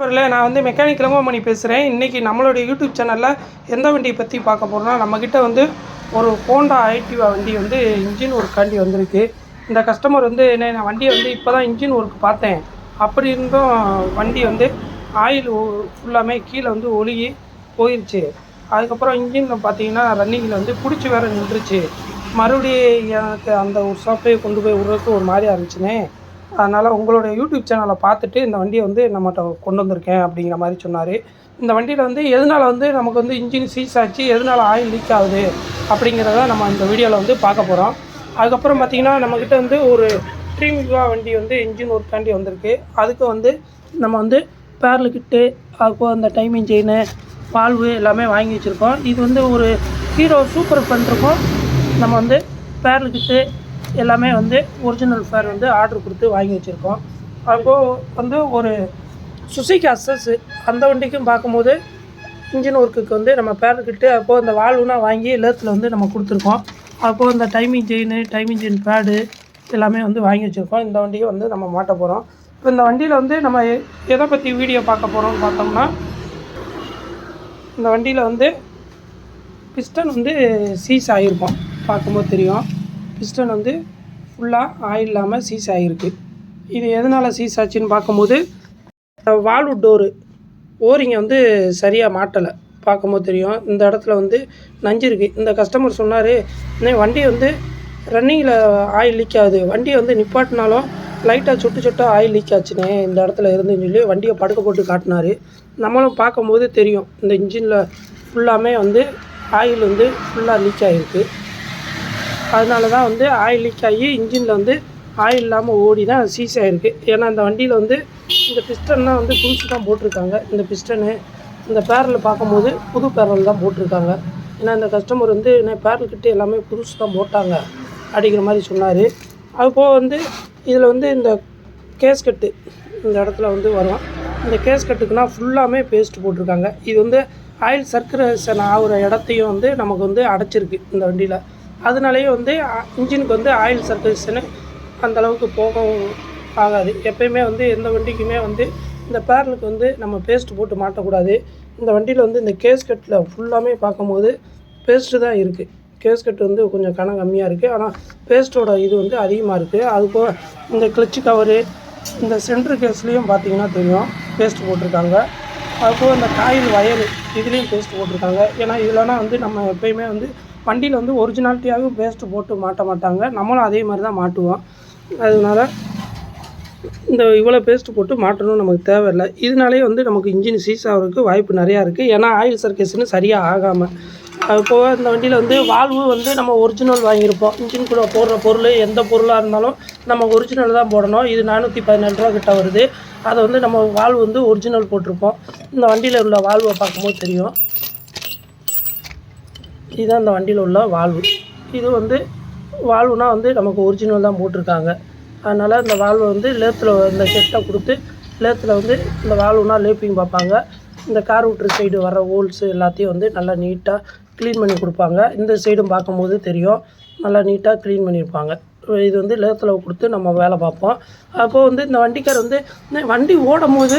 நண்பர்களே நான் வந்து மெக்கானிக் மணி பேசுகிறேன். இன்றைக்கி நம்மளுடைய யூடியூப் சேனலில் எந்த வண்டியை பற்றி பார்க்க போகிறோம்னா நம்மக்கிட்ட வந்து ஒரு ஹோண்டா ஐடிவா வண்டி வந்து இன்ஜின் ஒர்க்காண்டி வந்திருக்கு. இந்த கஸ்டமர் வந்து என்ன நான் வண்டியை வந்து இப்போ தான் இன்ஜின் ஒர்க் பார்த்தேன். அப்படி இருந்தும் வண்டி வந்து ஆயில் ஃபுல்லாமே கீழே வந்து ஒழுகி போயிடுச்சு அதுக்கப்புறம் இன்ஜினில் பார்த்தீங்கன்னா ரன்னிங்கில் வந்து பிடிச்சி வேற நின்றுச்சு. மறுபடியும் எனக்கு அந்த ஒரு ஷாப்பே கொண்டு போய் விடுறதுக்கு ஒரு மாதிரி இருந்துச்சுனே அதனால் உங்களுடைய யூடியூப் சேனலை பார்த்துட்டு இந்த வண்டியை வந்து நம்மகிட்ட கொண்டு வந்திருக்கேன் அப்படிங்கிற மாதிரி சொன்னார். இந்த வண்டியில் வந்து எதனால் வந்து நமக்கு வந்து இன்ஜின் சீஸ் ஆச்சு எதனால் ஆயில் லீக் ஆகுது அப்படிங்கிறத நம்ம இந்த வீடியோவில் வந்து பார்க்க போகிறோம் அதுக்கப்புறம் பார்த்திங்கன்னா நம்மக்கிட்ட வந்து ஒரு ட்ரீம் விவா வண்டி வந்து இன்ஜின் ஒர்க்காண்டி வந்திருக்கு. அதுக்கு வந்து நம்ம வந்து பேரல் கிட்டு அதுக்கு அந்த டைமிங் செயின் வால்வு எல்லாமே வாங்கி வச்சுருக்கோம். இது வந்து ஒரு ஹீரோ சூப்பர் பண்ணிருக்கோம் நம்ம வந்து பேரல் கிட்டு எல்லாமே வந்து ஒரிஜினல் ஃபேர் வந்து ஆர்டர் கொடுத்து வாங்கி வச்சுருக்கோம். அப்போது வந்து ஒரு சுசிக்கு அசஸ் அந்த வண்டிக்கும் பார்க்கும்போது இன்ஜின் ஒர்க்குக்கு வந்து நம்ம பேர்கிட்டு அப்போது அந்த வால்வுனா வாங்கி லேத்தில் வந்து நம்ம கொடுத்துருக்கோம். அப்போது இந்த timing chain timing chain pad எல்லாமே வந்து வாங்கி வச்சுருக்கோம். இந்த வண்டியை வந்து நம்ம மாட்ட போகிறோம் இப்போ இந்த வண்டியில் வந்து நம்ம எ- எதை பற்றி வீடியோ பார்க்க போகிறோம்னு பார்த்தோம்னா இந்த வண்டியில் வந்து பிஸ்டன் வந்து சீஸ் ஆகிருக்கும் பார்க்கும்போது தெரியும். பிஸ்டன் வந்து ஃபுல்லாக ஆயில் இல்லாமல் சீஸ் ஆகிருக்கு இது எதனால் சீஸ் ஆச்சுன்னு பார்க்கும்போது வால்வு டோரு ஓரிங்க வந்து சரியாக மாட்டலை. பார்க்கும்போது தெரியும். இந்த இடத்துல வந்து நஞ்சு இருக்குது இந்த கஸ்டமர் சொன்னார் இன்னும் வண்டி வந்து ரன்னிங்கில் ஆயில் லீக் ஆகுது. வண்டியை வந்து நிப்பாட்டினாலும் லைட்டாக சுட்டு சொட்டாக ஆயில் லீக் ஆச்சுனே இந்த இடத்துல இருந்துன்னு சொல்லி வண்டியை படுக்க போட்டு காட்டினார். நம்மளும் பார்க்கும்போது தெரியும். இந்த இன்ஜினில் ஃபுல்லாமே வந்து ஆயில் வந்து ஃபுல்லாக லீக் ஆகிருக்கு அதனால தான் வந்து ஆயில் லீக் ஆகி இன்ஜினில் வந்து ஆயில் இல்லாமல் ஓடி தான் சீஸ் ஆகிருக்கு ஏன்னா இந்த வண்டியில் வந்து இந்த பிஸ்டன்லாம் வந்து புதுசு தான் போட்டிருக்காங்க. இந்த பிஸ்டனு இந்த பேரல் பார்க்கும்போது புது பேரல் தான் போட்டிருக்காங்க. ஏன்னா இந்த கஸ்டமர் வந்து என்ன பேரல் கிட்டே எல்லாமே புதுசு தான் போட்டாங்க அப்படிங்கிற மாதிரி சொன்னார். அதுபோக வந்து இதில் வந்து இந்த கேஸ்கட்டு இந்த இடத்துல வந்து வரும். இந்த கேஸ்கட்டுக்குனா ஃபுல்லாமே பேஸ்ட் போட்டிருக்காங்க. இது வந்து ஆயில் சர்க்குலேஷன் ஆகிற இடத்தையும் வந்து நமக்கு வந்து அடைச்சிருக்கு இந்த வண்டியில். அதனாலேயே வந்து இன்ஜினுக்கு வந்து ஆயில் சர்வீஸ்னு அந்தளவுக்கு போகவும் ஆகாது. எப்பயுமே வந்து எந்த வண்டிக்குமே வந்து இந்த பேரலுக்கு வந்து நம்ம பேஸ்ட் போட்டு மாட்டக்கூடாது. இந்த வண்டியில் வந்து இந்த கேஸ்கட்டில் ஃபுல்லாமே பார்க்கும்போது பேஸ்ட்டு தான் இருக்குது கேஸ்கட் வந்து கொஞ்சம் கனம் கம்மியாக இருக்குது ஆனால் பேஸ்ட்டோட இது வந்து அதிகமாக இருக்குது அதுபோக இந்த கிளச்சு கவரு இந்த சென்ட்ரு கேஸ்லேயும் பார்த்தீங்கன்னா தெரியும். பேஸ்ட் போட்டிருக்காங்க. அதுபோக இந்த காயில் வயரு இதுலேயும் பேஸ்ட் போட்டிருக்காங்க. ஏன்னா இதுலனா வந்து நம்ம எப்பயுமே வந்து வண்டியில் வந்து ஒரிஜினாலிட்டியாகவும் பேஸ்ட் போட்டு மாட்ட மாட்டாங்க. நம்மளும் அதே மாதிரி தான் மாட்டுவோம். அதனால் இந்த இவ்வளோ பேஸ்ட் போட்டு மாட்டணும் நமக்கு தேவையில்லை. இதனாலே வந்து நமக்கு இன்ஜின் சீஸ் ஆகிறதுக்கு வாய்ப்பு நிறையா இருக்குது ஏன்னா ஆயில் சர்க்கேஷனு சரியாக ஆகாமல் அது போக இந்த வண்டியில் வந்து வால்வு வந்து நம்ம ஒரிஜினல் வாங்கியிருப்போம். இன்ஜின் கூட போடுற பொருள் எந்த பொருளாக இருந்தாலும் நம்ம ஒரிஜினல் தான் போடணும். இது நானூற்றி பதினேழு ரூபா கிட்ட வருது. அதை வந்து நம்ம வால்வு வந்து ஒரிஜினல் போட்டிருப்போம். இந்த வண்டியில் உள்ள வால்வை பார்க்கும்போது தெரியும். இதுதான் இந்த வண்டியில் உள்ள வால்வு இது வந்து வால்வுனா வந்து நமக்கு ஒரிஜினல் தான் போட்டிருக்காங்க. அதனால் இந்த வால்வு வந்து லேத்தில் இந்த செட்டை கொடுத்து லேத்தில் வந்து இந்த வால்வுனா லேப்பிங் பார்ப்பாங்க. இந்த கார் விட்ரு சைடு வர ஹோல்ஸு எல்லாத்தையும் வந்து நல்லா நீட்டாக க்ளீன் பண்ணி கொடுப்பாங்க. இந்த சைடும் பார்க்கும்போது தெரியும். நல்லா நீட்டாக க்ளீன் பண்ணியிருப்பாங்க. இது வந்து லேத்தில் கொடுத்து நம்ம வேலை பார்ப்போம். அப்போது வந்து இந்த வண்டிக்கார் வந்து இந்த வண்டி ஓடும் போது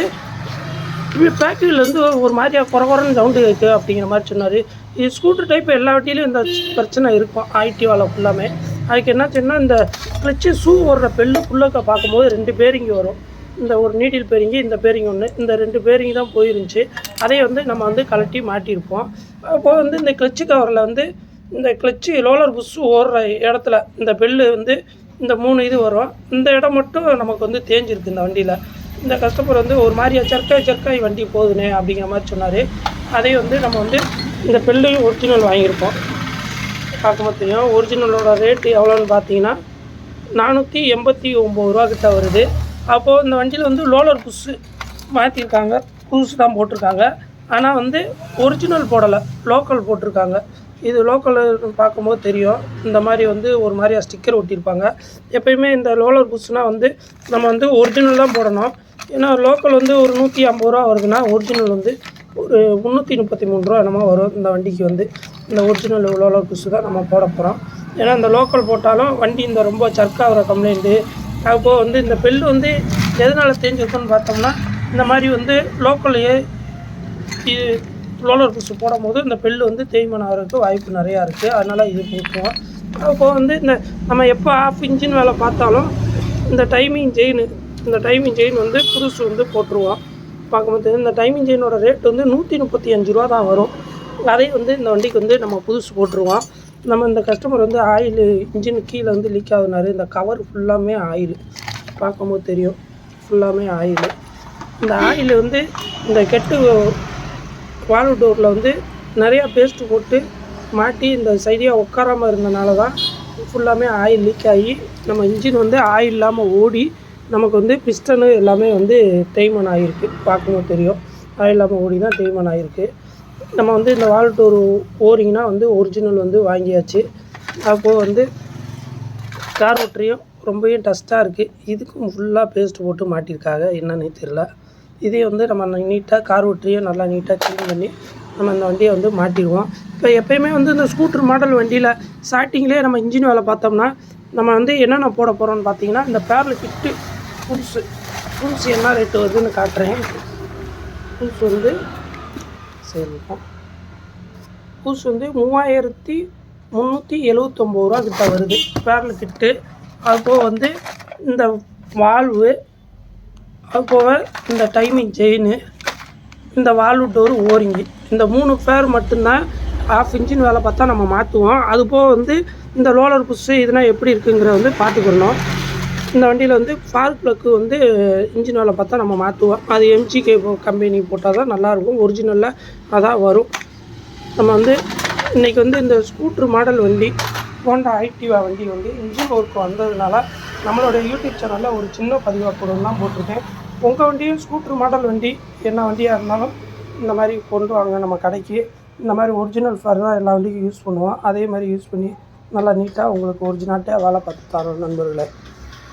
ஃபேக்ட்ரியில் வந்து ஒரு மாதிரியா குறை குறைன்னு சவுண்டு கேட்கு அப்படிங்கிற மாதிரி சொன்னார். இது ஸ்கூட்டர் டைப் எல்லா வண்டியிலும் இந்த பிரச்சனை இருக்கும். ஐடி வாழை ஃபுல்லாமே அதுக்கு என்ன சொன்னா இந்த கிளச்சு ஷூ ஓடுற பெல்லு புள்ளக்க பார்க்கும்போது ரெண்டு பேரிங்கி வரும். இந்த ஒரு நீட்டில் பேரிங்கி இந்த பேரிங்கி ஒன்று இந்த ரெண்டு பேரிங்கி தான் போயிருந்துச்சு. அதை வந்து நம்ம வந்து கழட்டி மாட்டியிருப்போம். அப்போ வந்து இந்த கிளச்சு கவரில் வந்து இந்த கிளச்சு லோலர் புஷ் ஓடுற இடத்துல இந்த பெல்லு வந்து இந்த மூணு இது வரும். இந்த இடம் மட்டும் நமக்கு வந்து தேஞ்சிருக்கு இந்த வண்டியில். இந்த கஸ்டமர் வந்து ஒரு மாதிரியா சர்க்காய் சர்க்காய் வண்டி போகுதுனே அப்படிங்கிற மாதிரி சொன்னார். அதே வந்து நம்ம வந்து இந்த பெல்லையும் ஒரிஜினல் வாங்கியிருப்போம் பார்க்கும்போது தெரியும் ஒரிஜினலோட ரேட்டு எவ்வளோன்னு பார்த்தீங்கன்னா நானூற்றி எண்பத்தி ஒம்பது ரூபா கிட்ட வருது. அப்போது இந்த வண்டியில் வந்து லோலர் புஷ்ஷு மாற்றிருக்காங்க புதுசு தான் போட்டிருக்காங்க. ஆனால் வந்து ஒரிஜினல் போடலை. லோக்கல் போட்டிருக்காங்க. இது லோக்கல் பார்க்கும்போது தெரியும். இந்த மாதிரி வந்து ஒரு மாதிரியா ஸ்டிக்கர் ஒட்டியிருப்பாங்க. எப்பயுமே இந்த லோலர் புஷ்னால் வந்து நம்ம வந்து ஒரிஜினல் தான் போடணும். ஏன்னா லோக்கல் வந்து ஒரு நூற்றி ஐம்பது ரூபா வருதுன்னா ஒரிஜினல் வந்து ஒரு முந்நூற்றி முப்பத்தி மூணு ரூபா என்னமோ வரும் இந்த வண்டிக்கு வந்து. இந்த ஒரிஜினல் லோலர் புஷ் தான் நம்ம போட போகிறோம் ஏன்னா இந்த லோக்கல் போட்டாலும் வண்டி இந்த ரொம்ப சர்க்காகிற கம்ப்ளைண்ட்டு அப்போது வந்து இந்த பெல் வந்து எதனால் தேஞ்சிருக்குன்னு பார்த்தோம்னா இந்த மாதிரி வந்து லோக்கல்லையே இது ரோலர் போடும்போது இந்த பெல்லு வந்து தேய்மானம் ஆகிறதுக்கு வாய்ப்பு நிறையா இருக்குது அதனால் இது போட்டுருவோம். அப்போது வந்து இந்த நம்ம எப்போ ஆஃப் இன்ஜின் வேலை பார்த்தாலும் இந்த டைமிங் செயின் இந்த டைமிங் செயின் வந்து புதுசு வந்து போட்டுருவோம். பார்க்கும்போது இந்த டைமிங் செயினோட ரேட் வந்து நூற்றி முப்பத்தி அஞ்சு ரூபா தான் வரும். அதே வந்து இந்த வண்டிக்கு வந்து நம்ம புதுசு போட்டுருவோம். நம்ம இந்த கஸ்டமர் வந்து ஆயில் இன்ஜின் கீழே வந்து லீக் ஆகுனாரு. இந்த கவர் ஃபுல்லாமே ஆயில் பார்க்கும்போது தெரியும் ஃபுல்லாமே ஆயில் இந்த ஆயில் வந்து இந்த கெட்டு வால்வ் டோரில் வந்து நிறையா பேஸ்ட்டு போட்டு மாட்டி இந்த சைடியாக உட்காராமல் இருந்தனால தான் ஃபுல்லாமே ஆயில் லீக் ஆகி நம்ம இன்ஜின் வந்து ஆயில் இல்லாமல் ஓடி நமக்கு வந்து பிஸ்டனு எல்லாமே வந்து தேய்மன் ஆகிருக்கு பார்க்கும்போது தெரியும். அது இல்லாமல் ஓடி தான் தேய்மன் ஆகிருக்கு நம்ம வந்து இந்த வால் டோர் ஓரிங்னா வந்து ஒரிஜினல் வந்து வாங்கியாச்சு. அப்போது வந்து கார் ஒட்டரையும் ரொம்பவும் டஸ்ட்டாக இருக்குது இதுக்கும் ஃபுல்லாக பேஸ்ட் போட்டு மாட்டியிருக்காங்க. என்னன்னு தெரில இதே வந்து நம்ம நீட்டாக கார் ஒட்டரையும் நல்லா நீட்டாக க்ளீன் பண்ணி நம்ம அந்த வண்டியை வந்து மாட்டிடுவோம். இப்போ எப்போயுமே வந்து இந்த ஸ்கூட்டர் மாடல் வண்டியில் ஸ்டார்டிங்லேயே நம்ம இன்ஜின் வேலை பார்த்தோம்னா நம்ம வந்து என்னென்ன போட போகிறோம்னு பார்த்தீங்கன்னா இந்த பேரில் கிட்டு புதுசு புதுசு என்ன ரேட்டு வருதுன்னு காட்டுறேன். புதுசு வந்து சரிப்போம் புதுசு வந்து மூவாயிரத்தி முந்நூற்றி எழுவத்தொம்போது ரூபா கிட்ட வருது. பேரல் கிட்டு அதுபோக வந்து இந்த வால்வு அதுபோக இந்த டைமிங் செயின் இந்த வால்வு டோர் ஓரிங்கு இந்த மூணு பேர் மட்டும்தான் ஆஃப் இன்ஜின் வேலை பார்த்தா நம்ம மாற்றுவோம் அதுபோக வந்து இந்த லோலர் புஷ்ஷு இதெல்லாம் எப்படி இருக்குங்கிற வந்து பார்த்துக்கணும். இந்த வண்டியில் வந்து ஃபால் ப்ளக்கு வந்து இன்ஜின் வேலை பார்த்தா நம்ம மாற்றுவோம் அது எம்ஜிகே கம்பெனி போட்டால் தான் நல்லாயிருக்கும். ஒரிஜினலில் அதான் வரும். நம்ம வந்து இன்றைக்கி வந்து இந்த ஸ்கூட்ரு மாடல் வண்டி ஹோண்டா ஆக்டிவா வண்டி வந்து இன்ஜின் ஒர்க் வந்ததுனால நம்மளோட யூடியூப் சேனலில் ஒரு சின்ன பதிவாக போடணும் தான் போட்டிருக்கேன். உங்கள் வண்டியும் ஸ்கூட்ரு மாடல் வண்டி என்ன வண்டியாக இருந்தாலும் இந்த மாதிரி கொண்டு வாங்க நம்ம கடைக்கு. இந்த மாதிரி ஒரிஜினல் ஃபேர் தான் எல்லா வண்டிக்கும் யூஸ் பண்ணுவோம். அதே மாதிரி யூஸ் பண்ணி நல்லா நீட்டாக உங்களுக்கு ஒரிஜினாலிட்டியாக வேலை பார்த்து தரோம் நண்பர்களை.